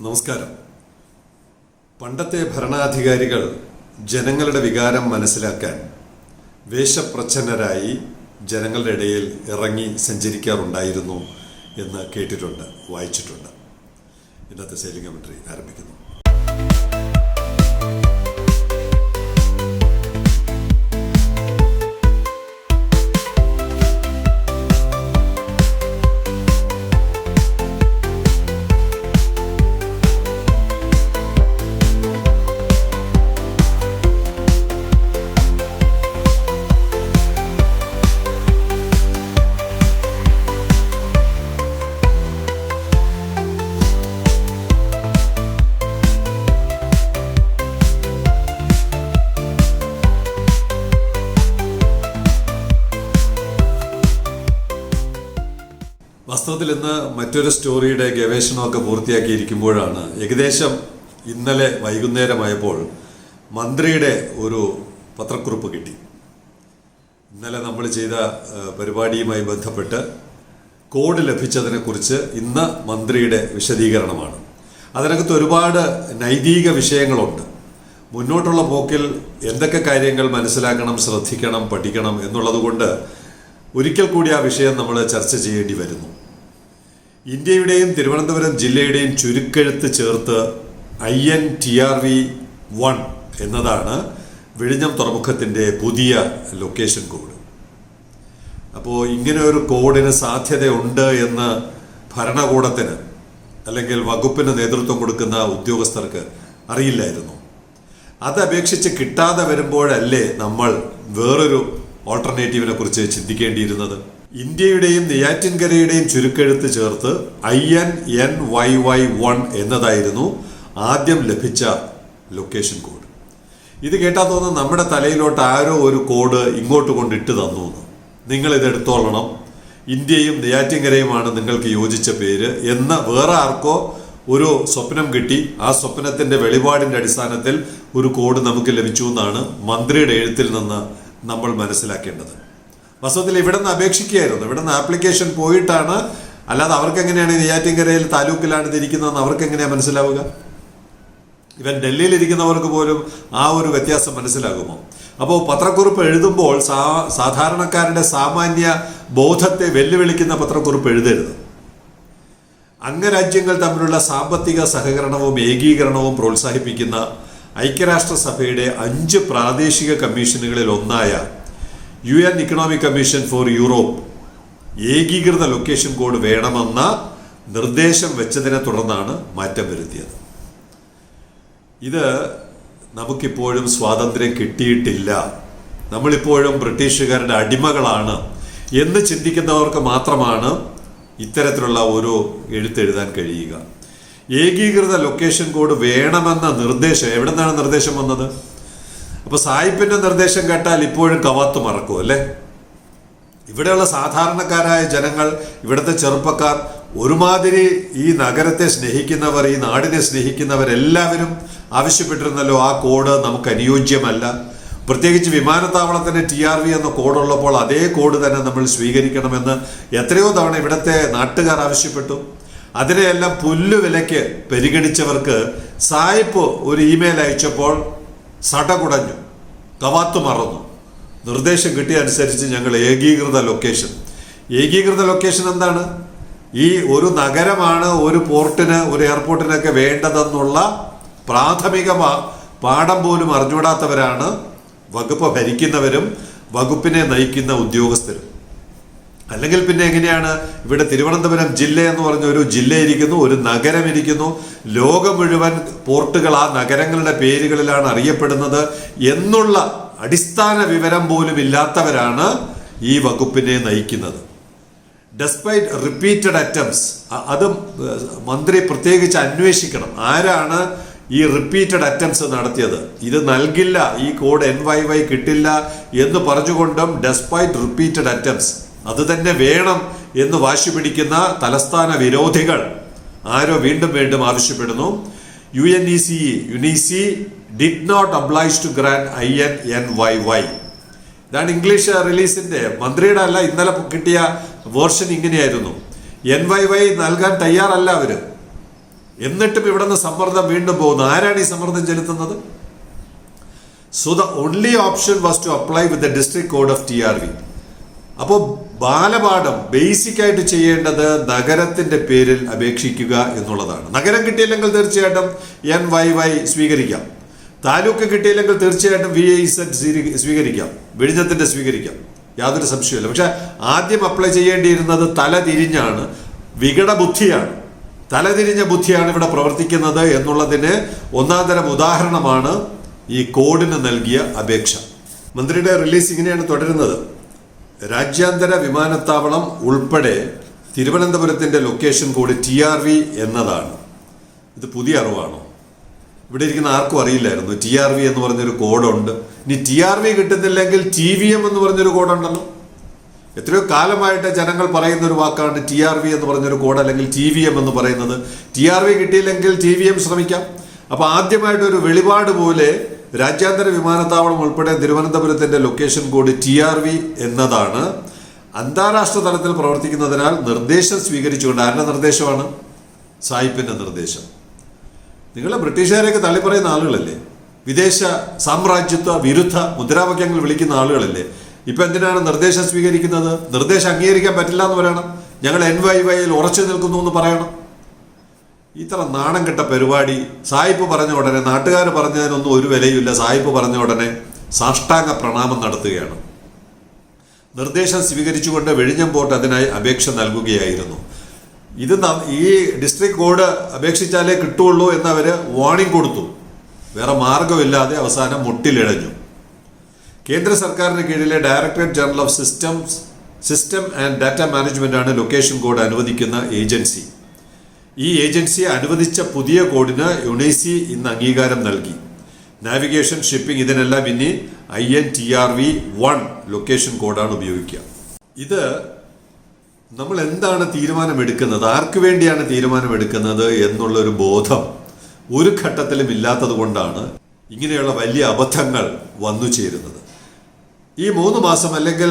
നമസ്കാരം. പണ്ടത്തെ ഭരണാധികാരികൾ ജനങ്ങളുടെ വികാരം മനസ്സിലാക്കാൻ വേഷപ്രച്ഛന്നരായി ജനങ്ങളുടെ ഇടയിൽ ഇറങ്ങി സഞ്ചരിക്കാറുണ്ടായിരുന്നു എന്ന് കേട്ടിട്ടുണ്ട് വായിച്ചിട്ടുണ്ട്. ഇന്നത്തെ സെയിലിംഗ് കമൻട്രി ആരംഭിക്കുന്നു. വാസ്തവത്തിൽ ഇന്ന് മറ്റൊരു സ്റ്റോറിയുടെ ഗവേഷണമൊക്കെ പൂർത്തിയാക്കിയിരിക്കുമ്പോഴാണ് ഏകദേശം ഇന്നലെ വൈകുന്നേരമായപ്പോൾ മന്ത്രിയുടെ ഒരു പത്രക്കുറിപ്പ് കിട്ടി. ഇന്നലെ നമ്മൾ ചെയ്ത പരിപാടിയുമായി ബന്ധപ്പെട്ട് കോഡ് ലഭിച്ചതിനെക്കുറിച്ച് ഇന്ന് മന്ത്രിയുടെ വിശദീകരണമാണ്. അതിനകത്ത് ഒരുപാട് നൈതിക വിഷയങ്ങളുണ്ട്. മുന്നോട്ടുള്ള പോക്കിൽ എന്തൊക്കെ കാര്യങ്ങൾ മനസ്സിലാക്കണം ശ്രദ്ധിക്കണം പഠിക്കണം എന്നുള്ളതുകൊണ്ട് ഒരിക്കൽ കൂടി ആ വിഷയം നമ്മൾ ചർച്ച ചെയ്യേണ്ടി വരുന്നു. ഇന്ത്യയുടെയും തിരുവനന്തപുരം ജില്ലയുടെയും ചുരുക്കെഴുത്ത് ചേർത്ത് I N T R V one എന്നതാണ് വിഴിഞ്ഞം തുറമുഖത്തിന്റെ പുതിയ ലൊക്കേഷൻ കോഡ്. അപ്പോൾ ഇങ്ങനെ ഒരു കോഡിന് സാധ്യതയുണ്ട് എന്ന് ഭരണകൂടത്തിന് അല്ലെങ്കിൽ വകുപ്പിന് നേതൃത്വം കൊടുക്കുന്ന ഉദ്യോഗസ്ഥർക്ക് അറിയില്ലായിരുന്നു. അത് കിട്ടാതെ വരുമ്പോഴല്ലേ നമ്മൾ വേറൊരു ഓൾട്ടർനേറ്റീവിനെ കുറിച്ച് ചിന്തിക്കേണ്ടിയിരുന്നത്? ഇന്ത്യയുടെയും നെയ്യാറ്റിൻകരയുടെയും ചുരുക്കെഴുത്ത് ചേർത്ത് I N N Y Y one എന്നതായിരുന്നു ആദ്യം ലഭിച്ച ലൊക്കേഷൻ കോഡ്. ഇത് കേട്ടാൽ തോന്നുന്നു നമ്മുടെ തലയിലോട്ട് ആരോ ഒരു കോഡ് ഇങ്ങോട്ട് കൊണ്ടിട്ട് തന്നു എന്ന് നിങ്ങൾ ഇത് എടുത്തോളണം. ഇന്ത്യയും നെയ്യാറ്റിൻകരയുമാണ് നിങ്ങൾക്ക് യോജിച്ച പേര്. എന്ന് വേറെ ആർക്കോ ഒരു സ്വപ്നം കിട്ടി. ആ സ്വപ്നത്തിന്റെ വെളിപാടിന്റെ അടിസ്ഥാനത്തിൽ ഒരു കോഡ് നമുക്ക് ലഭിച്ചു എന്നാണ് മന്ത്രിയുടെ എഴുത്തിൽ നിന്ന് നമ്മൾ മനസ്സിലാക്കേണ്ടത്. വാസ്തവത്തിൽ ഇവിടെ നിന്ന് അപേക്ഷിക്കുകയായിരുന്നു. ഇവിടെ നിന്ന് ആപ്ലിക്കേഷൻ പോയിട്ടാണ്. അല്ലാതെ അവർക്ക് എങ്ങനെയാണ് നെയ്യാറ്റിൻകരയിൽ താലൂക്കിലാണ് ഇതിരിക്കുന്നതെന്ന് അവർക്ക് എങ്ങനെയാണ് മനസ്സിലാവുക? ഇവൻ ഡൽഹിയിൽ ഇരിക്കുന്നവർക്ക് പോലും ആ ഒരു വ്യത്യാസം മനസ്സിലാകുമോ? അപ്പോൾ പത്രക്കുറിപ്പ് എഴുതുമ്പോൾ സാ സാധാരണക്കാരുടെ സാമാന്യ ബോധത്തെ വെല്ലുവിളിക്കുന്ന പത്രക്കുറിപ്പ് എഴുതരുത്. അംഗരാജ്യങ്ങൾ തമ്മിലുള്ള സാമ്പത്തിക സഹകരണവും ഏകീകരണവും പ്രോത്സാഹിപ്പിക്കുന്ന ഐക്യരാഷ്ട്രസഭയുടെ അഞ്ച് പ്രാദേശിക കമ്മീഷനുകളിൽ ഒന്നായ U N economic commission for Europe ഏകീകൃത ലൊക്കേഷൻ കോഡ് വേണമെന്ന നിർദ്ദേശം വെച്ചതിനെ തുടർന്നാണ് മാറ്റം വരുത്തിയത്. ഇത് നമുക്കിപ്പോഴും സ്വാതന്ത്ര്യം കിട്ടിയിട്ടില്ല. നമ്മളിപ്പോഴും ബ്രിട്ടീഷുകാരുടെ അടിമകളാണ് എന്ന് ചിന്തിക്കുന്നവർക്ക് മാത്രമാണ് ഇത്തരത്തിലുള്ള ഒരു എഴുത്തെഴുതാൻ കഴിയുക. ഏകീകൃത ലൊക്കേഷൻ കോഡ് വേണമെന്ന നിർദ്ദേശം എവിടെ നിന്നാണ് നിർദ്ദേശം വന്നത്? അപ്പൊ സായിപ്പിന്റെ നിർദ്ദേശം കേട്ടാൽ ഇപ്പോഴും കവാത്ത് മറക്കും അല്ലേ? ഇവിടെയുള്ള സാധാരണക്കാരായ ജനങ്ങൾ ഇവിടുത്തെ ചെറുപ്പക്കാർ ഒരുമാതിരി ഈ നഗരത്തെ സ്നേഹിക്കുന്നവർ ഈ നാടിനെ സ്നേഹിക്കുന്നവരെല്ലാവരും ആവശ്യപ്പെട്ടിരുന്നല്ലോ ആ കോഡ് നമുക്ക് അനുയോജ്യമല്ല. പ്രത്യേകിച്ച് വിമാനത്താവളത്തിന് ടി ആർ വി എന്ന കോഡുള്ളപ്പോൾ അതേ കോഡ് തന്നെ നമ്മൾ സ്വീകരിക്കണമെന്ന് എത്രയോ തവണ ഇവിടുത്തെ നാട്ടുകാർ ആവശ്യപ്പെട്ടു. അതിനെയെല്ലാം പുല്ലുവിലയ്ക്ക് പരിഗണിച്ചവർക്ക് സായിപ്പ് ഒരു ഇമെയിൽ അയച്ചപ്പോൾ സടകുടഞ്ഞു. കവാത്തു മറന്നു. നിർദ്ദേശം കിട്ടിയ അനുസരിച്ച് ഞങ്ങൾ ഏകീകൃത ലൊക്കേഷൻ. ഏകീകൃത ലൊക്കേഷൻ എന്താണ്? ഈ ഒരു നഗരമാണ് ഒരു പോർട്ടിന് ഒരു എയർപോർട്ടിനൊക്കെ വേണ്ടതെന്നുള്ള പ്രാഥമിക പാഠം പോലും അറിഞ്ഞുകൂടാത്തവരാണ് വകുപ്പ് ഭരിക്കുന്നവരും വകുപ്പിനെ നയിക്കുന്ന ഉദ്യോഗസ്ഥരും. അല്ലെങ്കിൽ പിന്നെ എങ്ങനെയാണ് ഇവിടെ തിരുവനന്തപുരം ജില്ല എന്ന് പറഞ്ഞ ഒരു ജില്ല ഇരിക്കുന്നു ഒരു നഗരം ഇരിക്കുന്നു ലോകം മുഴുവൻ പോർട്ടുകൾ ആ നഗരങ്ങളുടെ പേരുകളിലാണ് അറിയപ്പെടുന്നത് എന്നുള്ള അടിസ്ഥാന വിവരം പോലും ഇല്ലാത്തവരാണ് ഈ വകുപ്പിനെ നയിക്കുന്നത്. ഡെസ്പൈറ്റ് റിപ്പീറ്റഡ് അറ്റംപ്റ്റ്സ് അത് മന്ത്രി പ്രത്യേകിച്ച് അന്വേഷിക്കണം ആരാണ് ഈ റിപ്പീറ്റഡ് അറ്റംപ്റ്റ്സ് നടത്തിയത്. ഇത് നൽകില്ല ഈ കോഡ് എൻ വൈ വൈ കിട്ടില്ല എന്ന് പറഞ്ഞുകൊണ്ടും ഡെസ്പൈറ്റ് റിപ്പീറ്റഡ് അറ്റംപ്റ്റ്സ് അത് തന്നെ വേണം എന്ന് വാശി പിടിക്കുന്ന തലസ്ഥാന വിരോധികൾ. ആരോ വീണ്ടും വീണ്ടും ആവശ്യപ്പെടുന്നു. U N E C UNECE did not oblige to grant I N N Y Y ഇതാണ് ഇംഗ്ലീഷ് റിലീസിന്റെ മന്ത്രിയുടെ അല്ല ഇന്നലെ കിട്ടിയ വേർഷൻ ഇങ്ങനെയായിരുന്നു. എൻ വൈ വൈ നൽകാൻ തയ്യാറല്ല അവർ എന്നിട്ടും ഇവിടെ നിന്ന് സമ്മർദ്ദം വീണ്ടും പോകുന്നു. ആരാണ് ഈ സമ്മർദ്ദം ചെലുത്തുന്നത്? So the only option was to apply with the district code of T R V അപ്പോൾ ബാലപാഠം ബേസിക് ആയിട്ട് ചെയ്യേണ്ടത് നഗരത്തിന്റെ പേരിൽ അപേക്ഷിക്കുക എന്നുള്ളതാണ്. നഗരം കിട്ടിയില്ലെങ്കിൽ തീർച്ചയായിട്ടും എൻ വൈ വൈ സ്വീകരിക്കാം. താലൂക്ക് കിട്ടിയില്ലെങ്കിൽ തീർച്ചയായിട്ടും വി ഐ സെറ്റ് സ്വീകരിക്കാം. വിഴിഞ്ഞത്തിന്റെ സ്വീകരിക്കാം. യാതൊരു സംശയമില്ല പക്ഷെ ആദ്യം അപ്ലൈ ചെയ്യേണ്ടിയിരുന്നത് തല തിരിഞ്ഞാണ്. വികട ബുദ്ധിയാണ്. തലതിരിഞ്ഞ ബുദ്ധിയാണ് ഇവിടെ പ്രവർത്തിക്കുന്നത് എന്നുള്ളതിന് ഒന്നാം തരം ഉദാഹരണമാണ് ഈ കോഡിന് നൽകിയ അപേക്ഷ. മന്ത്രിയുടെ റിലീസ് ഇങ്ങനെയാണ് തുടരുന്നത്. രാജ്യാന്തര വിമാനത്താവളം ഉൾപ്പെടെ തിരുവനന്തപുരത്തിന്റെ location code T R V എന്നതാണ്. ഇത് പുതിയ അറിവാണോ? ഇവിടെ ഇരിക്കുന്ന ആർക്കും അറിയില്ലായിരുന്നു. ടി ആർ വി എന്ന് പറഞ്ഞൊരു കോഡുണ്ട്. ഇനി ടി ആർ വി കിട്ടുന്നില്ലെങ്കിൽ ടി വി എം എന്ന് പറഞ്ഞൊരു കോഡുണ്ടല്ലോ. എത്രയോ കാലമായിട്ട് ജനങ്ങൾ പറയുന്ന ഒരു വാക്കാണ് ടി ആർ വി എന്ന് പറഞ്ഞൊരു കോഡ് അല്ലെങ്കിൽ ടി വി എം എന്ന് പറയുന്നത്. ടി ആർ വി കിട്ടിയില്ലെങ്കിൽ ടി വി എം ശ്രമിക്കാം. അപ്പോൾ ആദ്യമായിട്ട് ഒരു വെളിപാട് പോലെ രാജ്യാന്തര വിമാനത്താവളം ഉൾപ്പെടെ തിരുവനന്തപുരത്തിന്റെ location code T R V എന്നതാണ്. അന്താരാഷ്ട്ര തലത്തിൽ പ്രവർത്തിക്കുന്നതിനാൽ നിർദ്ദേശം സ്വീകരിച്ചുകൊണ്ട് ആരുടെ നിർദ്ദേശമാണ്? സായിപ്പിന്റെ നിർദ്ദേശം. നിങ്ങൾ ബ്രിട്ടീഷുകാരെയൊക്കെ തള്ളിപ്പറയുന്ന ആളുകളല്ലേ? വിദേശ സാമ്രാജ്യത്വ വിരുദ്ധ മുദ്രാവാക്യങ്ങൾ വിളിക്കുന്ന ആളുകളല്ലേ? ഇപ്പൊ എന്തിനാണ് നിർദ്ദേശം സ്വീകരിക്കുന്നത്? നിർദ്ദേശം അംഗീകരിക്കാൻ പറ്റില്ല എന്ന് പറയണം. ഞങ്ങൾ എൻ വൈ വൈയിൽ ഉറച്ചു നിൽക്കുന്നു എന്ന് പറയണം. ഇത്ര നാണം കെട്ട പരിപാടി. സായിപ്പ് പറഞ്ഞ ഉടനെ നാട്ടുകാർ പറഞ്ഞതിനൊന്നും ഒരു വിലയുമില്ല. സായിപ്പ് പറഞ്ഞ ഉടനെ സാഷ്ടാംഗ പ്രണാമം നടത്തുകയാണ്. നിർദ്ദേശം സ്വീകരിച്ചുകൊണ്ട് വെഴിഞ്ഞം പോർട്ട് അതിനായി അപേക്ഷ നൽകുകയായിരുന്നു. ഇത് ഈ ഡിസ്ട്രിക്ട് കോഡ് അപേക്ഷിച്ചാലേ കിട്ടുള്ളൂ എന്നവർ വാണിംഗ് കൊടുത്തു. വേറെ മാർഗമില്ലാതെ അവസാനം മുട്ടിലിഴഞ്ഞു. കേന്ദ്ര സർക്കാരിന് കീഴിലെ directorate general of systems system and data management ആണ് ലൊക്കേഷൻ കോഡ് അനുവദിക്കുന്ന ഏജൻസി. ഈ ഏജൻസി അനുവദിച്ച പുതിയ കോഡിന് യുണൈസി ഇന്ന് അംഗീകാരം നൽകി. നാവിഗേഷൻ ഷിപ്പിംഗ് ഇതിനെല്ലാം ഇനി I N T R V one location കോഡാണ് ഉപയോഗിക്കുക. ഇത് നമ്മൾ എന്താണ് തീരുമാനമെടുക്കുന്നത് ആർക്ക് വേണ്ടിയാണ് തീരുമാനമെടുക്കുന്നത് എന്നുള്ളൊരു ബോധം ഒരു ഘട്ടത്തിലും ഇല്ലാത്തത് കൊണ്ടാണ് ഇങ്ങനെയുള്ള വലിയ അബദ്ധങ്ങൾ വന്നു ചേരുന്നത്. ഈ മൂന്ന് മാസം അല്ലെങ്കിൽ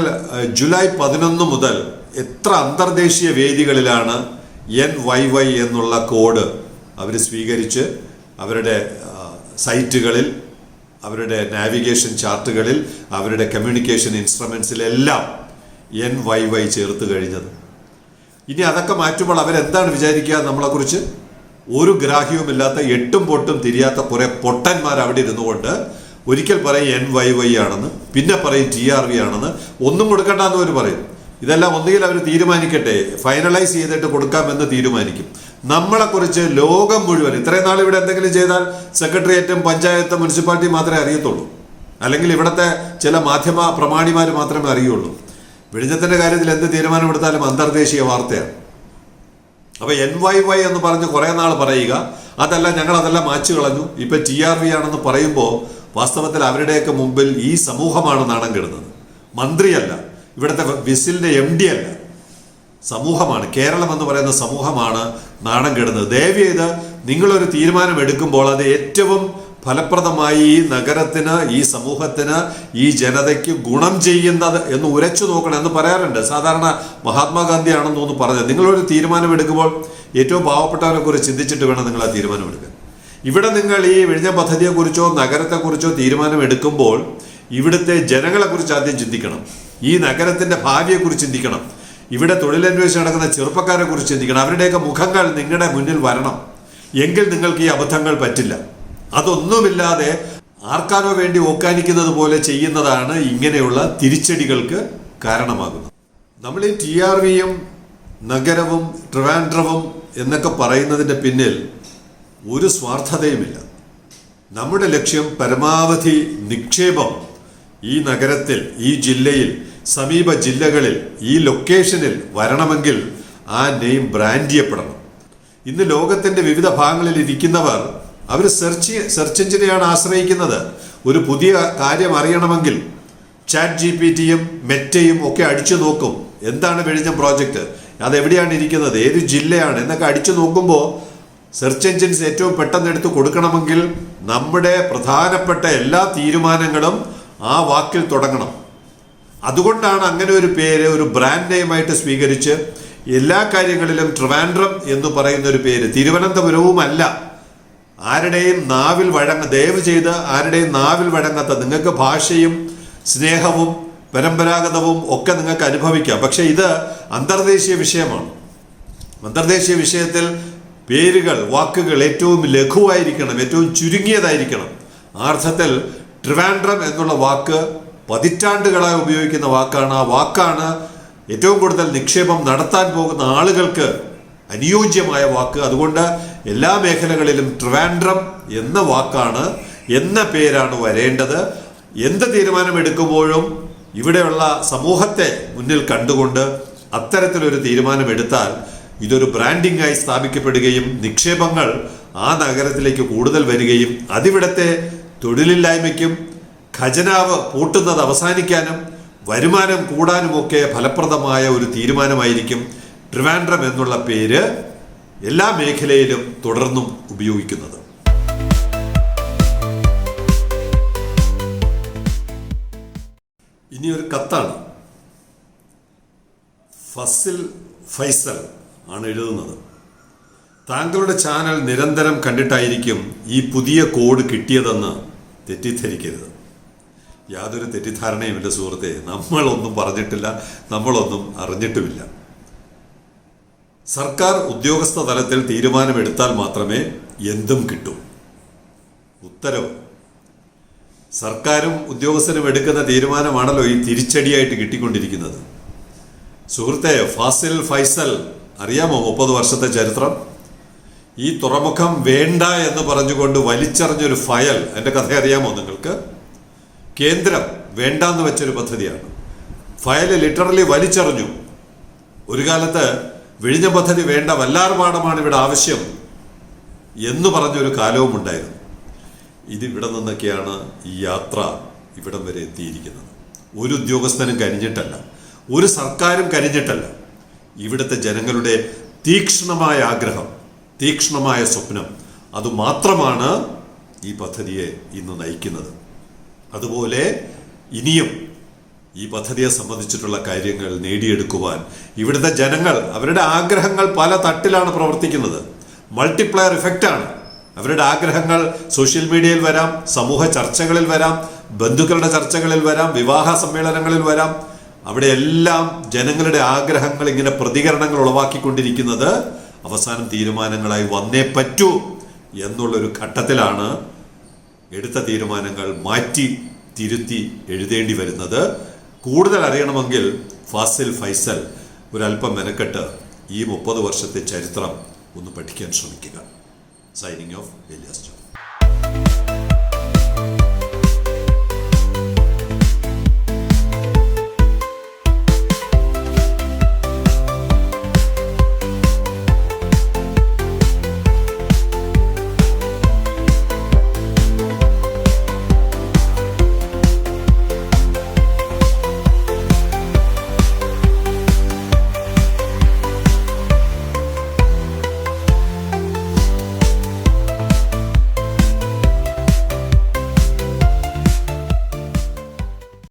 ജൂലൈ പതിനൊന്ന് മുതൽ എത്ര അന്തർദേശീയ വേദികളിലാണ് എൻ വൈ വൈ എന്നുള്ള കോഡ് അവർ സ്വീകരിച്ച് അവരുടെ സൈറ്റുകളിൽ അവരുടെ നാവിഗേഷൻ ചാർട്ടുകളിൽ അവരുടെ കമ്മ്യൂണിക്കേഷൻ ഇൻസ്ട്രുമെൻസിലെല്ലാം എൻ വൈ വൈ ചേർത്ത് കഴിഞ്ഞത്. ഇനി അതൊക്കെ മാറ്റുമ്പോൾ അവരെന്താണ് വിചാരിക്കുക നമ്മളെക്കുറിച്ച്? ഒരു ഗ്രാഹ്യവുമില്ലാത്ത എട്ടും പൊട്ടും തിരിയാത്ത കുറേ പൊട്ടന്മാർ അവിടെ ഇരുന്നുകൊണ്ട് ഒരിക്കൽ പറയും എൻ വൈ വൈ ആണെന്ന് പിന്നെ പറയും ടി ആർ വി ആണെന്ന് ഒന്നും കൊടുക്കണ്ടെന്ന് അവർ പറയും. ഇതെല്ലാം ഒന്നുകിൽ അവർ തീരുമാനിക്കട്ടെ ഫൈനലൈസ് ചെയ്തിട്ട് കൊടുക്കാമെന്ന് തീരുമാനിക്കും. നമ്മളെക്കുറിച്ച് ലോകം മുഴുവൻ ഇത്രയും നാൾ ഇവിടെ എന്തെങ്കിലും ചെയ്താൽ സെക്രട്ടേറിയറ്റും പഞ്ചായത്തും മുനിസിപ്പാലിറ്റിയും മാത്രമേ അറിയത്തുള്ളൂ. അല്ലെങ്കിൽ ഇവിടുത്തെ ചില മാധ്യമ പ്രമാണിമാർ മാത്രമേ അറിയുള്ളൂ. വിഴിഞ്ഞത്തിന്റെ കാര്യത്തിൽ എന്ത് തീരുമാനമെടുത്താലും അന്തർദേശീയ വാർത്തയാണ്. അപ്പൊ എൻ വൈ വൈ എന്ന് പറഞ്ഞ് കുറെ നാൾ പറയുക അതല്ല ഞങ്ങൾ അതെല്ലാം മാച്ചു കളഞ്ഞു. ഇപ്പൊ ടി ആർ വി ആണെന്ന് പറയുമ്പോൾ വാസ്തവത്തിൽ അവരുടെയൊക്കെ മുമ്പിൽ ഈ സമൂഹമാണ് നാണം കെടുന്നത്. മന്ത്രിയല്ല. ഇവിടുത്തെ വിസിലിന്റെ എം ഡി അല്ല. സമൂഹമാണ്. കേരളം എന്ന് പറയുന്ന സമൂഹമാണ് നാണം കെടുന്നത്. ദയവ് ചെയ്ത് നിങ്ങളൊരു തീരുമാനം എടുക്കുമ്പോൾ അത് ഏറ്റവും ഫലപ്രദമായി ഈ നഗരത്തിന് ഈ സമൂഹത്തിന് ഈ ജനതയ്ക്ക് ഗുണം ചെയ്യുന്നത് എന്ന് ഉരച്ചു നോക്കണം എന്ന് പറയാറുണ്ട്. സാധാരണ മഹാത്മാഗാന്ധിയാണെന്ന് തോന്നുന്നു പറഞ്ഞത്. നിങ്ങളൊരു തീരുമാനം എടുക്കുമ്പോൾ ഏറ്റവും പാവപ്പെട്ടവരെ കുറിച്ച് ചിന്തിച്ചിട്ട് വേണം നിങ്ങൾ ആ തീരുമാനം എടുക്കാൻ ഇവിടെ നിങ്ങൾ ഈ വിഴിഞ്ഞ പദ്ധതിയെക്കുറിച്ചോ നഗരത്തെക്കുറിച്ചോ തീരുമാനം എടുക്കുമ്പോൾ ഇവിടുത്തെ ജനങ്ങളെക്കുറിച്ച് ആദ്യം ചിന്തിക്കണം. ഈ നഗരത്തിന്റെ ഭാവിയെക്കുറിച്ച് ചിന്തിക്കണം. ഇവിടെ തൊഴിലന്വേഷണം നടക്കുന്ന ചെറുപ്പക്കാരെ കുറിച്ച് ചിന്തിക്കണം. അവരുടെയൊക്കെ മുഖങ്ങൾ നിങ്ങളുടെ മുന്നിൽ വരണം. എങ്കിൽ നിങ്ങൾക്ക് ഈ അബദ്ധങ്ങൾ പറ്റില്ല. അതൊന്നുമില്ലാതെ ആർക്കാനോ വേണ്ടി ഓക്കാനിക്കുന്നത് പോലെ ചെയ്യുന്നതാണ് ഇങ്ങനെയുള്ള തിരിച്ചടികൾക്ക് കാരണമാകുന്നത്. നമ്മൾ ഈ ടി ആർ വിയും നഗരവും ട്രിവാൻഡ്രവും എന്നൊക്കെ പറയുന്നതിന്റെ പിന്നിൽ ഒരു സ്വാർത്ഥതയുമില്ല. നമ്മുടെ ലക്ഷ്യം പരമാവധി നിക്ഷേപം ഈ നഗരത്തിൽ ഈ ജില്ലയിൽ സമീപ ജില്ലകളിൽ ഈ ലൊക്കേഷനിൽ വരണമെങ്കിൽ ആ നെയിം ബ്രാൻഡ് ചെയ്യപ്പെടണം. ഇന്ന് ലോകത്തിന്റെ വിവിധ ഭാഗങ്ങളിൽ ഇരിക്കുന്നവർ അവർ സെർച്ച് സെർച്ച് എഞ്ചിനെയാണ് ആശ്രയിക്കുന്നത്. ഒരു പുതിയ കാര്യം അറിയണമെങ്കിൽ ചാറ്റ് ജി പി ടിയും മെറ്റയും ഒക്കെ അടിച്ചു നോക്കും. എന്താണ് വെഴിഞ്ഞ പ്രോജക്റ്റ് അത് എവിടെയാണ് ഇരിക്കുന്നത്? ഏത് ജില്ലയാണ്? എന്നൊക്കെ അടിച്ചു നോക്കുമ്പോൾ സെർച്ച് എഞ്ചിൻസ് ഏറ്റവും പെട്ടെന്ന് എടുത്ത് കൊടുക്കണമെങ്കിൽ നമ്മുടെ പ്രധാനപ്പെട്ട എല്ലാ തീരുമാനങ്ങളും ആ വാക്കിൽ തുടങ്ങണം. അതുകൊണ്ടാണ് അങ്ങനെ ഒരു പേര് ഒരു ബ്രാൻഡ് നെയിമായിട്ട് സ്വീകരിച്ച് എല്ലാ കാര്യങ്ങളിലും ട്രിവാൻഡ്രം എന്ന് പറയുന്ന ഒരു പേര് തിരുവനന്തപുരവുമല്ല ആരുടെയും നാവിൽ വഴങ്ങ ദയവ് ചെയ്ത് ആരുടെയും നാവിൽ വഴങ്ങാത്ത നിങ്ങൾക്ക് ഭാഷയും സ്നേഹവും പരമ്പരാഗതവും ഒക്കെ നിങ്ങൾക്ക് അനുഭവിക്കാം. പക്ഷേ ഇത് അന്തർദേശീയ വിഷയമാണ്. അന്തർദേശീയ വിഷയത്തിൽ പേരുകൾ വാക്കുകൾ ഏറ്റവും ലഘുവായിരിക്കണം ഏറ്റവും ചുരുങ്ങിയതായിരിക്കണം. ആർത്ഥത്തിൽ ട്രിവാൻഡ്രം എന്നുള്ള വാക്ക് പതിറ്റാണ്ടുകളായി ഉപയോഗിക്കുന്ന വാക്കാണ്. ആ വാക്കാണ് ഏറ്റവും കൂടുതൽ നിക്ഷേപം നടത്താൻ പോകുന്ന ആളുകൾക്ക് അനുയോജ്യമായ വാക്ക്. അതുകൊണ്ട് എല്ലാ മേഖലകളിലും ട്രിവാൻഡ്രം എന്ന വാക്കാണ് എന്ന പേരാണ് വരേണ്ടത്. എന്ത് തീരുമാനമെടുക്കുമ്പോഴും ഇവിടെയുള്ള സമൂഹത്തെ മുന്നിൽ കണ്ടുകൊണ്ട് അത്തരത്തിലൊരു തീരുമാനമെടുത്താൽ ഇതൊരു ബ്രാൻഡിംഗായി സ്ഥാപിക്കപ്പെടുകയും നിക്ഷേപങ്ങൾ ആ നഗരത്തിലേക്ക് കൂടുതൽ വരികയും അതിവിടത്തെ തൊഴിലില്ലായ്മയ്ക്കും ഖജനാവ് പൂട്ടുന്നത് അവസാനിക്കാനും വരുമാനം കൂടാനുമൊക്കെ ഫലപ്രദമായ ഒരു തീരുമാനമായിരിക്കും ട്രിവാൻഡ്രം എന്നുള്ള പേര് എല്ലാ മേഖലയിലും തുടർന്നും ഉപയോഗിക്കുന്നത്. ഇനി ഒരു കത്താണ്. ഫസിൽ ഫൈസൽ ആണ് എഴുതുന്നത്. താങ്കളുടെ ചാനൽ നിരന്തരം കണ്ടിട്ടായിരിക്കും ഈ പുതിയ കോഡ് കിട്ടിയതെന്ന് തെറ്റിദ്ധരിക്കരുത്. യാതൊരു തെറ്റിദ്ധാരണയും എന്റെ സുഹൃത്തെ നമ്മളൊന്നും പറഞ്ഞിട്ടില്ല നമ്മളൊന്നും അറിഞ്ഞിട്ടുമില്ല. സർക്കാർ ഉദ്യോഗസ്ഥ തലത്തിൽ തീരുമാനമെടുത്താൽ മാത്രമേ എന്തും കിട്ടൂ. ഉത്തരവ്. സർക്കാരും ഉദ്യോഗസ്ഥരും എടുക്കുന്ന തീരുമാനമാണല്ലോ ഈ തിരിച്ചടിയായിട്ട് കിട്ടിക്കൊണ്ടിരിക്കുന്നത്. സുഹൃത്തെ ഫാസിൽ ഫൈസൽ അറിയാമോ മുപ്പത് വർഷത്തെ ചരിത്രം? ഈ തുറമുഖം വേണ്ട എന്ന് പറഞ്ഞുകൊണ്ട് വലിച്ചെറിഞ്ഞൊരു ഫയൽ എന്റെ കഥ അറിയാമോ നിങ്ങൾക്ക്? കേന്ദ്രം വേണ്ടാന്ന് വെച്ചൊരു പദ്ധതിയാണ്. ഫയൽ ലിറ്ററലി വലിച്ചെറിഞ്ഞു. ഒരു കാലത്ത് വിഴിഞ്ഞ പദ്ധതി വേണ്ട വല്ലാർപാടമാണ് ഇവിടെ ആവശ്യം എന്ന് പറഞ്ഞൊരു കാലവും ഉണ്ടായിരുന്നു. ഇതിവിടെ നിന്നൊക്കെയാണ് ഈ യാത്ര ഇവിടം വരെ എത്തിയിരിക്കുന്നത്. ഒരു ഉദ്യോഗസ്ഥനും കരിഞ്ഞിട്ടല്ല ഒരു സർക്കാരും കരിഞ്ഞിട്ടല്ല ഇവിടുത്തെ ജനങ്ങളുടെ തീക്ഷ്ണമായ ആഗ്രഹം തീക്ഷ്ണമായ സ്വപ്നം. അതുമാത്രമാണ് ഈ പദ്ധതിയെ ഇന്ന് നയിക്കുന്നത്. അതുപോലെ ഇനിയും ഈ പദ്ധതിയെ സംബന്ധിച്ചിട്ടുള്ള കാര്യങ്ങൾ നേടിയെടുക്കുവാൻ ഇവിടുത്തെ ജനങ്ങൾ അവരുടെ ആഗ്രഹങ്ങൾ പല തട്ടിലാണ് പ്രവർത്തിക്കുന്നത്. മൾട്ടിപ്ലയർ ഇഫക്റ്റാണ് അവരുടെ ആഗ്രഹങ്ങൾ സോഷ്യൽ മീഡിയയിൽ വരാം സമൂഹ ചർച്ചകളിൽ വരാം ബന്ധുക്കളുടെ ചർച്ചകളിൽ വരാം വിവാഹ സമ്മേളനങ്ങളിൽ വരാം. അവിടെ എല്ലാം ജനങ്ങളുടെ ആഗ്രഹങ്ങൾ ഇങ്ങനെ പ്രതികരണങ്ങൾ ഉളവാക്കിക്കൊണ്ടിരിക്കുന്നത് അവസാനം തീരുമാനങ്ങളായി വന്നേ പറ്റൂ എന്നുള്ളൊരു ഘട്ടത്തിലാണ് എടുത്ത തീരുമാനങ്ങൾ മാറ്റി തിരുത്തി എഴുതേണ്ടി വരുന്നത്. കൂടുതൽ അറിയണമെങ്കിൽ ഫാസിൽ ഫൈസൽ ഒരല്പം മെനക്കെട്ട് ഈ മുപ്പത് വർഷത്തെ ചരിത്രം ഒന്ന് പഠിക്കാൻ ശ്രമിക്കുക. Signing off Elias